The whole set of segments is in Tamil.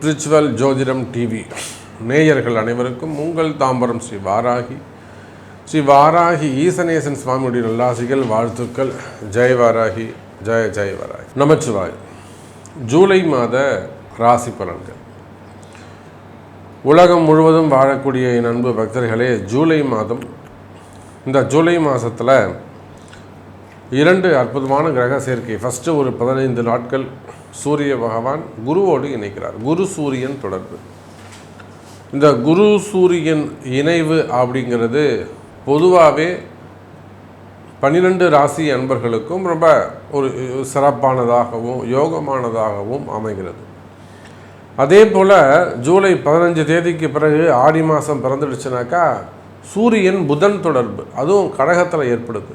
ஸ்பிரிச்சுவல் ஜோதிடம் டிவி. நேயர்கள் அனைவருக்கும் உங்கள் தாம்பரம் ஸ்ரீ வாராகி. ஸ்ரீ வாராகி ஈசனேசன் சுவாமியுடைய நல்லாசிகள் வாழ்த்துக்கள். ஜெய் வாராகி ஜெய ஜெய வாராகி. நமச்சிவாய் ஜூலை மாத ராசி பலன்கள். உலகம் முழுவதும் வாழக்கூடிய என் அன்பு பக்தர்களே ஜூலை மாதம் இந்த ஜூலை மாதத்தில் இரண்டு அற்புதமான கிரக சேர்க்கை. ஃபஸ்ட்டு ஒரு பதினைந்து நாட்கள் சூரிய பகவான் குருவோடு இணைக்கிறார். குரு சூரியன் தொடர்பு. இந்த குரு சூரியன் இணைவு அப்படிங்கிறது பொதுவாகவே பன்னிரெண்டு ராசி அன்பர்களுக்கும் ரொம்ப ஒரு சிறப்பானதாகவும் யோகமானதாகவும் அமைகிறது. அதே போல் ஜூலை பதினஞ்சு தேதிக்கு பிறகு ஆடி மாதம் பிறந்துடுச்சுனாக்கா சூரியன் புதன் தொடர்பு. அதுவும் கடகத்தில் ஏற்படுது.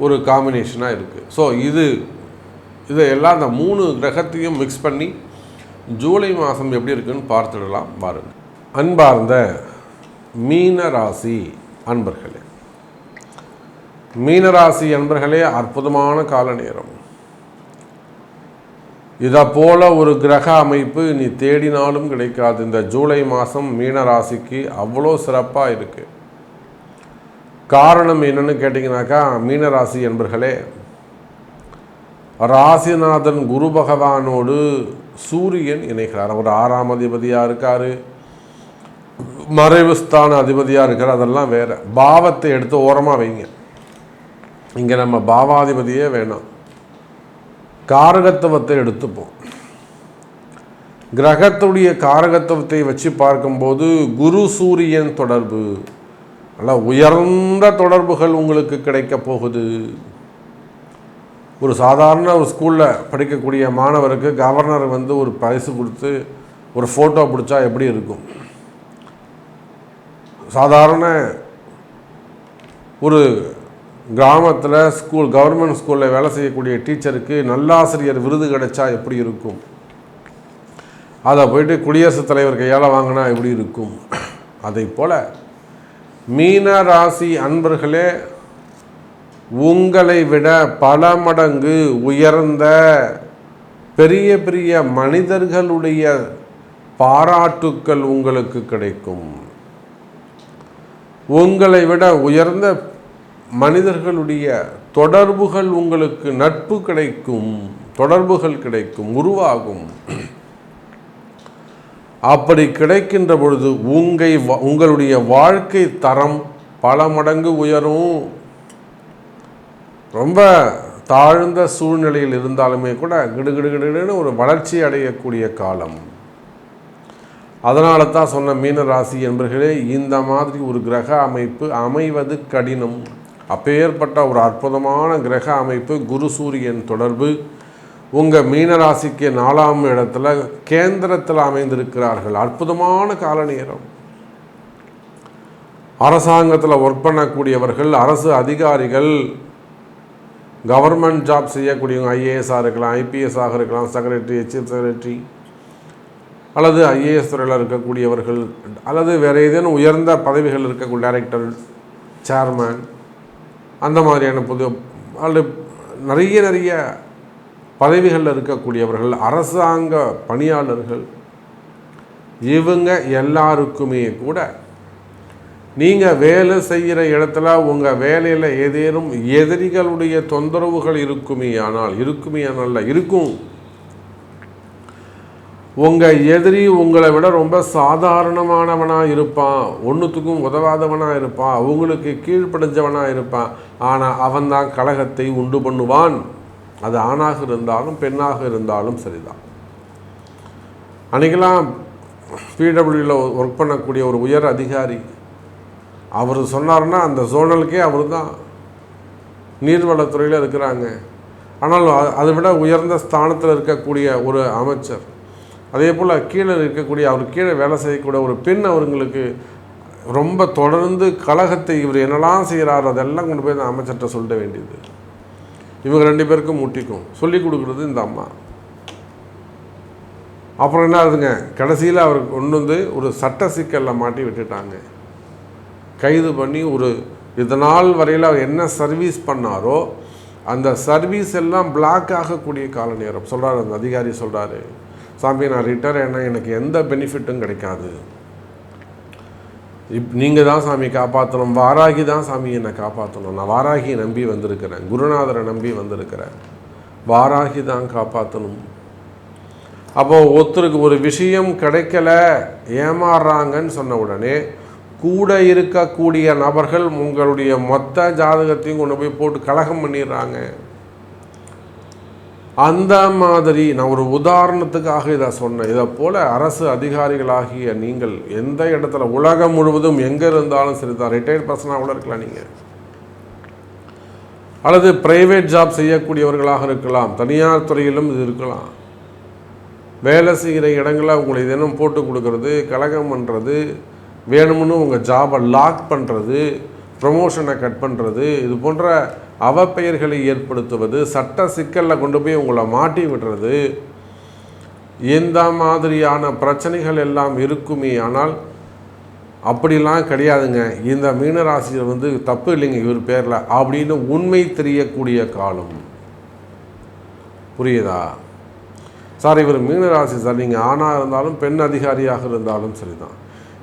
ஒரு காம்பினேஷனாக இருக்குது ஸோ இது இதையெல்லாம் அந்த மூணு கிரகத்தையும் மிக்ஸ் பண்ணி ஜூலை மாதம் எப்படி இருக்குன்னு பார்த்துடலாம் பாருங்கள் அன்பார்ந்த மீன ராசி அன்பர்களே மீனராசி அன்பர்களே அற்புதமான கால நேரம். இதை போல ஒரு கிரக அமைப்பு நீ தேடினாலும் கிடைக்காது. இந்த ஜூலை மாதம் மீனராசிக்கு அவ்வளோ சிறப்பாக இருக்குது காரணம் என்னென்னு கேட்டிங்கனாக்கா மீனராசி என்பர்களே ராசிநாதன் குரு பகவானோடு சூரியன் இணைகிறார். அவர் ஆறாம் அதிபதியாக இருக்கார். மறைவுஸ்தான அதிபதியாக இருக்கார். அதெல்லாம் வேறு. பாவத்தை எடுத்து ஓரமாக வைங்க. இங்கே நம்ம பாவாதிபதியே வேணாம். காரகத்துவத்தை எடுத்துப்போம். கிரகத்துடைய காரகத்துவத்தை வச்சு பார்க்கும்போது குரு சூரியன் தொடர்பு. நல்ல உயர்ந்த தொடர்புகள் உங்களுக்கு கிடைக்க போகுது. ஒரு சாதாரண ஒரு ஸ்கூலில் படிக்கக்கூடிய மாணவருக்கு கவர்னர் வந்து ஒரு பரிசு கொடுத்து ஒரு ஃபோட்டோ பிடிச்சா எப்படி இருக்கும்? சாதாரண ஒரு கிராமத்தில் ஸ்கூல் கவர்மெண்ட் ஸ்கூலில் வேலை செய்யக்கூடிய டீச்சருக்கு நல்லாசிரியர் விருது கிடைச்சா எப்படி இருக்கும்? அதை போயிட்டு குடியரசுத் தலைவர் கையால் வாங்கினா எப்படி இருக்கும்? அதை போல் மீன ராசி அன்பர்களே உங்களை விட பல மடங்கு உயர்ந்த பெரிய பெரிய மனிதர்களுடைய பாராட்டுக்கள் உங்களுக்கு கிடைக்கும். உங்களை விட உயர்ந்த மனிதர்களுடைய தொடர்புகள் உங்களுக்கு நட்பு கிடைக்கும் தொடர்புகள் கிடைக்கும் உருவாகும். அப்படி கிடைக்கின்ற பொழுது உங்கை உங்களுடைய வாழ்க்கை தரம் பல மடங்கு உயரும். ரொம்ப தாழ்ந்த சூழ்நிலையில் இருந்தாலுமே கூட கிடுகிடுகிடுன்னு ஒரு வளர்ச்சி அடையக்கூடிய காலம். அதனால தான் சொன்ன மீனராசி என்பர்களே இந்த மாதிரி ஒரு கிரக அமைப்பு அமைவது கடினம். அப்பேற்பட்ட ஒரு அற்புதமான கிரக அமைப்பு குரு சூரியன் தொடர்பு. உங்கள் மீனராசிக்கு நாலாம் இடத்துல கேந்திரத்தில் அமைந்திருக்கிறார்கள். அற்புதமான கால நேரம். அரசாங்கத்தில் ஒர்க் பண்ணக்கூடியவர்கள் அரசு அதிகாரிகள் கவர்மெண்ட் ஜாப் செய்யக்கூடியவங்க ஐஏஎஸ்ஸாக இருக்கலாம் ஐபிஎஸ்ஸாக இருக்கலாம் செக்ரட்டரி சீஃப் செக்ரட்டரி அல்லது ஐஏஎஸ் துறையில் இருக்கக்கூடியவர்கள் அல்லது வேறு ஏதேனும் உயர்ந்த பதவிகள் இருக்கக்கூடிய டைரக்டர் சேர்மேன் அந்த மாதிரியான புது அல்லது நிறைய நிறைய பதவிகளில் இருக்கக்கூடியவர்கள் அரசாங்க பணியாளர்கள் இவங்க எல்லாருக்குமே கூட நீங்கள் வேலை செய்கிற இடத்துல உங்கள் வேலையில் ஏதேனும் எதிரிகளுடைய தொந்தரவுகள் இருக்குமே ஆனால் இருக்குமே ஆனால் இருக்கும். உங்கள் எதிரி உங்களை விட ரொம்ப சாதாரணமானவனாக இருப்பான் ஒன்றுத்துக்கும் உதவாதவனாக இருப்பான் அவங்களுக்கு கீழ்ப்படைஞ்சவனாக இருப்பான் ஆனால் அவன்தான் கழகத்தை உண்டு பண்ணுவான். அது ஆணாக இருந்தாலும் பெண்ணாக இருந்தாலும் சரிதான். அன்றைக்கெல்லாம் பிடபிள்யூவில் ஒர்க் பண்ணக்கூடிய ஒரு உயர் அதிகாரி அவர் சொன்னார்னா அந்த ஜோனலுக்கே அவர் தான் நீர்வளத்துறையில் இருக்கிறாங்க. ஆனால் அதை விட உயர்ந்த ஸ்தானத்தில் இருக்கக்கூடிய ஒரு அமைச்சர் அதே போல் கீழே இருக்கக்கூடிய அவர் கீழே வேலை செய்யக்கூடிய ஒரு பெண் அவங்களுக்கு ரொம்ப தொடர்ந்து கழகத்தை இவர் என்னெல்லாம் செய்கிறார் அதெல்லாம் கொண்டு போய் அந்த அமைச்சர்கிட்ட சொல்லிட வேண்டியது. இவங்க ரெண்டு பேருக்கும் முட்டிக்கும். சொல்லி கொடுக்குறது இந்த அம்மா. அப்புறம் என்ன ஆகுதுங்க? கடைசியில் அவர் கொண்டு வந்து ஒரு சட்ட சிக்கலில் மாட்டி விட்டுட்டாங்க. கைது பண்ணி ஒரு இதனால் வரையில் அவர் என்ன சர்வீஸ் பண்ணாரோ அந்த சர்வீஸ் எல்லாம் பிளாக் ஆகக்கூடிய கால நேரம். சொல்கிறார் அந்த அதிகாரி சொல்கிறாரு சாமி நான் ரிட்டையர் என்ன எனக்கு எந்த பெனிஃபிட்டும் கிடைக்காது. இப் நீங்கள் தான் சாமி காப்பாற்றணும் வாராகி தான் சாமி என்னை காப்பாற்றணும் நான் வாராகியை நம்பி வந்திருக்கிறேன். குருநாதரை நம்பி வந்திருக்கிறேன். வாராகி தான் காப்பாற்றணும் அப்போது ஒருத்தருக்கு ஒரு விஷயம் கிடைக்கல ஏமாறுறாங்கன்னு சொன்ன உடனே கூட இருக்கக்கூடிய நபர்கள் உங்களுடைய மொத்த ஜாதகத்தையும் கொண்டு போய் போட்டு கலகம் பண்ணிடுறாங்க. அந்த மாதிரி நான் ஒரு உதாரணத்துக்காக இதை சொன்னேன். இதை போல் அரசு அதிகாரிகளாகிய நீங்கள் எந்த இடத்துல உலகம் முழுவதும் எங்கே இருந்தாலும் சரி தான் ரிட்டையர்ட் பர்சனாக கூட இருக்கலாம் நீங்கள் அல்லது பிரைவேட் ஜாப் செய்யக்கூடியவர்களாக இருக்கலாம். தனியார் துறையிலும் இது இருக்கலாம். வேலை செய்கிற இடங்களில் உங்களை தினம் போட்டு கொடுக்கறது கலகம் பண்ணுறது வேணும்னு உங்கள் ஜாபை லாக் பண்ணுறது ப்ரமோஷனை கட் பண்ணுறது இது போன்ற அவப்பெயர்களை ஏற்படுத்துவது சட்ட சிக்கலில் கொண்டு போய் உங்களை மாட்டி விடுறது எந்த மாதிரியான பிரச்சனைகள் எல்லாம் இருக்குமே. ஆனால் அப்படிலாம் கிடையாதுங்க. இந்த மீனராசியில் வந்து தப்பு இல்லைங்க இவர் பேரில். அப்படின்னு உண்மை தெரியக்கூடிய காலம். புரியுதா? சார் இவர் மீனராசி சார். நீங்கள் ஆணாக இருந்தாலும் பெண் அதிகாரியாக இருந்தாலும் சரிதான்.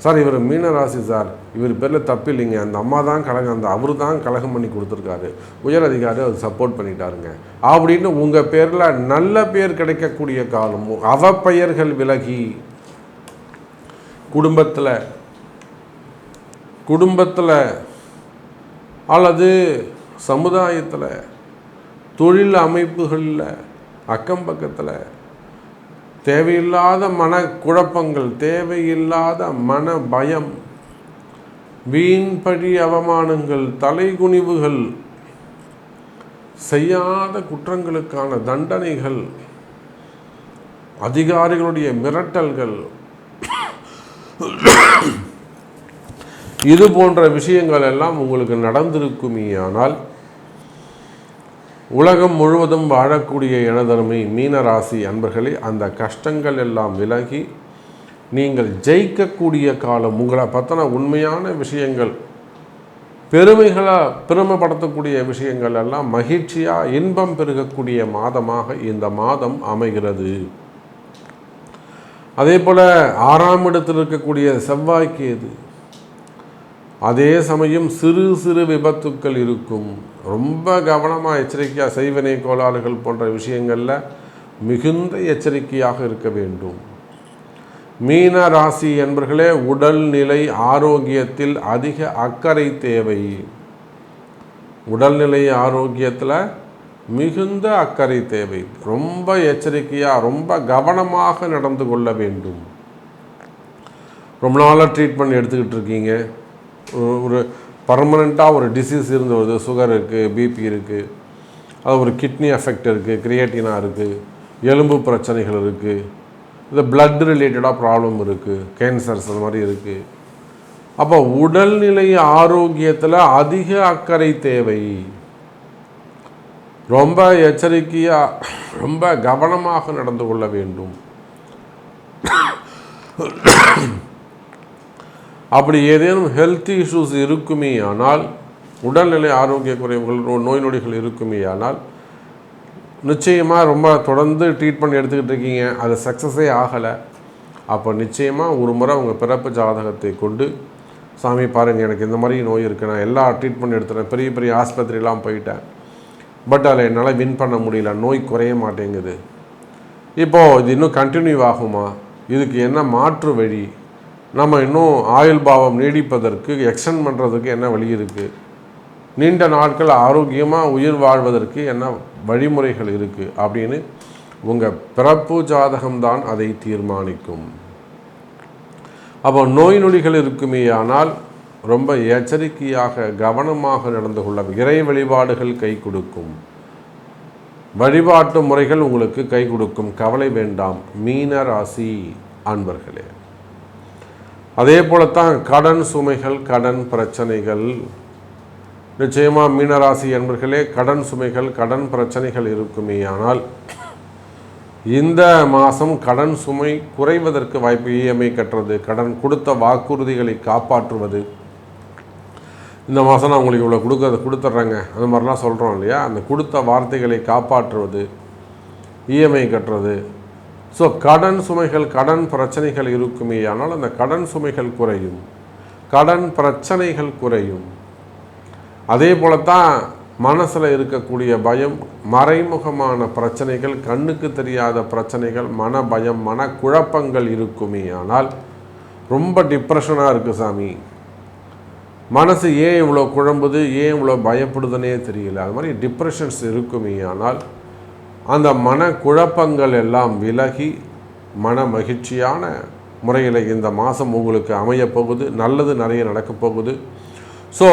சார் இவர் மீனராசி சார். இவர் பேரில் தப்பு இல்லைங்க. அந்த அம்மா தான் கழகம் அந்த அவர் தான் கழகம் பண்ணி கொடுத்துருக்காரு. உயர் அதிகாரி அவர் சப்போர்ட் பண்ணிட்டாருங்க. அப்படின்னு உங்கள் பேரில் நல்ல பேர் கிடைக்கக்கூடிய காலம் அவப்பெயர்கள் விலகி குடும்பத்தில் குடும்பத்தில் அல்லது சமுதாயத்தில் தொழில் அமைப்புகளில் அக்கம் பக்கத்தில் தேவையில்லாத மன குழப்பங்கள் தேவையில்லாத மன பயம் வீண்பழி அவமானங்கள் தலைகுனிவுகள் செய்யாத குற்றங்களுக்கான தண்டனைகள் அதிகாரிகளுடைய மிரட்டல்கள் இது போன்ற விஷயங்கள் எல்லாம் உங்களுக்கு நடந்திருக்குமேயானால் ஆனால் உலகம் முழுவதும் வாழக்கூடிய எனதருமை மீனராசி அன்பர்களே அந்த கஷ்டங்கள் எல்லாம் விலகி நீங்கள் ஜெயிக்கக்கூடிய காலம் உங்களை பற்றின உண்மையான விஷயங்கள் பெருமைகளாக பெருமைப்படுத்தக்கூடிய விஷயங்கள் எல்லாம் மகிழ்ச்சியாக இன்பம் பெருகக்கூடிய மாதமாக இந்த மாதம் அமைகிறது. அதே போல் ஆறாம் இடத்தில் இருக்கக்கூடிய செவ்வாய்க்கு இது அதே சமயம் சிறு சிறு விபத்துக்கள் இருக்கும். ரொம்ப கவனமாக எச்சரிக்கையாக செய்வினை கோளாறுகள் போன்ற விஷயங்களில் மிகுந்த எச்சரிக்கையாக இருக்க வேண்டும். மீன ராசி என்பர்களே உடல்நிலை ஆரோக்கியத்தில் அதிக அக்கறை தேவை. உடல்நிலை ஆரோக்கியத்தில் மிகுந்த அக்கறை தேவை. ரொம்ப எச்சரிக்கையாக ரொம்ப கவனமாக நடந்து கொள்ள வேண்டும். ரொம்ப நாளாக ட்ரீட்மெண்ட் எடுத்துக்கிட்டு இருக்கீங்க. ஒரு பர்மனெண்ட்டாக ஒரு டிசீஸ் இருந்து வருது சுகர் இருக்குது பிபி இருக்குது அது ஒரு கிட்னி எஃபெக்ட் இருக்குது கிரியேட்டினாக இருக்குது எலும்பு பிரச்சனைகள் இருக்குது இது பிளட் ரிலேட்டடாக ப்ராப்ளம் இருக்குது கேன்சர்ஸ் அந்த மாதிரி இருக்குது அப்போ உடல்நிலை ஆரோக்கியத்தில் அதிக அக்கறை தேவை. ரொம்ப எச்சரிக்கையாக ரொம்ப கவனமாக நடந்து கொள்ள வேண்டும். அப்படி ஏதேனும் ஹெல்த் இஷ்யூஸ் இருக்குமே ஆனால் உடல்நிலை ஆரோக்கிய குறைவுகள் நோய் நொடிகள் இருக்குமே ஆனால் நிச்சயமாக ரொம்ப தொடர்ந்து ட்ரீட்மெண்ட் எடுத்துக்கிட்டு இருக்கீங்க. அது சக்ஸஸே ஆகலை. அப்போ நிச்சயமாக ஒரு முறை உங்கள் பிறப்பு ஜாதகத்தை கொண்டு சாமி பாருங்கள் எனக்கு இந்த மாதிரி நோய் இருக்குது நான் எல்லா ட்ரீட்மெண்ட் எடுத்துகிறேன் பெரிய பெரிய ஆஸ்பத்திரிலாம் போயிட்டேன். பட் அதில் என்னால் வின் பண்ண முடியல. நோய் குறைய மாட்டேங்குது. இப்போது இது இன்னும் கண்டினியூ ஆகுமா? இதுக்கு என்ன மாற்று வழி? நம்ம இன்னும் ஆயுள் பாவம் நீடிப்பதற்கு எக்ஸ்டெண்ட் பண்ணுறதுக்கு என்ன வழி இருக்குது நீண்ட நாட்கள் ஆரோக்கியமாக உயிர் வாழ்வதற்கு என்ன வழிமுறைகள் இருக்குது அப்படின்னு உங்கள் பிறப்பு ஜாதகம்தான் அதை தீர்மானிக்கும். அப்போ நோய் நொடிகள் இருக்குமே ஆனால் ரொம்ப எச்சரிக்கையாக கவனமாக நடந்து கொள்ள இறை வழிபாடுகள் கை கொடுக்கும். வழிபாட்டு முறைகள் உங்களுக்கு கை கொடுக்கும். கவலை வேண்டாம். மீன ராசி அன்பர்களே. அதே போலத்தான் கடன் சுமைகள் கடன் பிரச்சனைகள். நிச்சயமாக மீனராசி என்பர்களே கடன் சுமைகள் கடன் பிரச்சனைகள் இருக்குமே. ஆனால் இந்த மாதம் கடன் சுமை குறைவதற்கு வாய்ப்பு இஎம்ஐ கட்டுறது கடன் கொடுத்த வாக்குறுதிகளை காப்பாற்றுவது. இந்த மாதம் நான் உங்களுக்கு இவ்வளோ கொடுக்க கொடுத்துட்றேங்க. அந்த மாதிரிலாம் சொல்கிறோம் இல்லையா? அந்த கொடுத்த வார்த்தைகளை காப்பாற்றுவது இஎம்ஐ கட்டுறது. ஸோ கடன் சுமைகள் கடன் பிரச்சனைகள் இருக்குமே ஆனால் அந்த கடன் சுமைகள் குறையும். கடன் பிரச்சனைகள் குறையும். அதே போலத்தான் மனசில் இருக்கக்கூடிய பயம் மறைமுகமான பிரச்சனைகள் கண்ணுக்கு தெரியாத பிரச்சனைகள் மன பயம் மன குழப்பங்கள் இருக்குமே ஆனால் ரொம்ப டிப்ரெஷனாக இருக்குது சாமி. மனசு ஏன் இவ்வளோ குழம்புது ஏன் இவ்வளோ பயப்படுதுன்னே தெரியல. அது மாதிரி டிப்ரெஷன்ஸ் இருக்குமே ஆனால் அந்த மன குழப்பங்கள் எல்லாம் விலகி மன மகிழ்ச்சியான முறையில் இந்த மாதம் உங்களுக்கு அமையப்போகுது நல்லது நிறைய நடக்கப் போகுது. ஸோ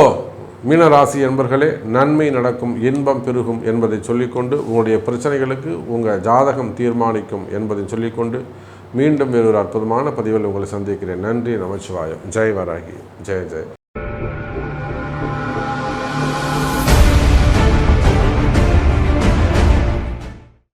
மீனராசி என்பர்களே நன்மை நடக்கும் இன்பம் பெருகும் என்பதை சொல்லிக்கொண்டு உங்களுடைய பிரச்சனைகளுக்கு உங்கள் ஜாதகம் தீர்மானிக்கும் என்பதை சொல்லிக்கொண்டு மீண்டும் வேறொரு அற்புதமான பதிவில் உங்களை சந்திக்கிறேன். நன்றி நமச்சிவாயம். ஜெய் வராகி. ஜெய் ஜெய்.